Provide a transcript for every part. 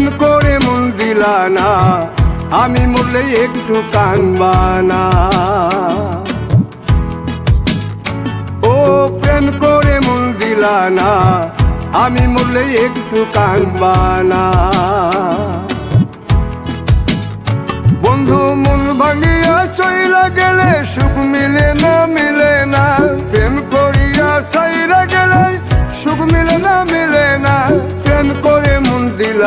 প্রেম করে মন দিলা না, আমি মরলে একটু কানবানা ও প্রেম করে মন দিলা না, আমি মরলে একটু কানবানা বন্ধু মন ভাঙিয়া চইলা গেলে সুখ মিলে না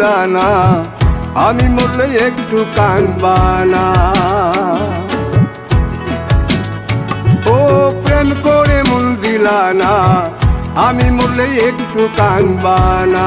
না আমি মরলে একটু কানবানা ও প্রেম করে মন দিলা না আমি মরলে একটু কানবানা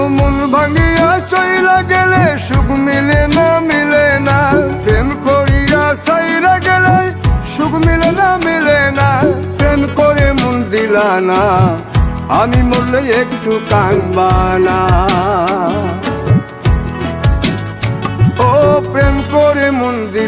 দিলা না আমি মরলে একটু কানবানা ও প্রেম করে মন দিলা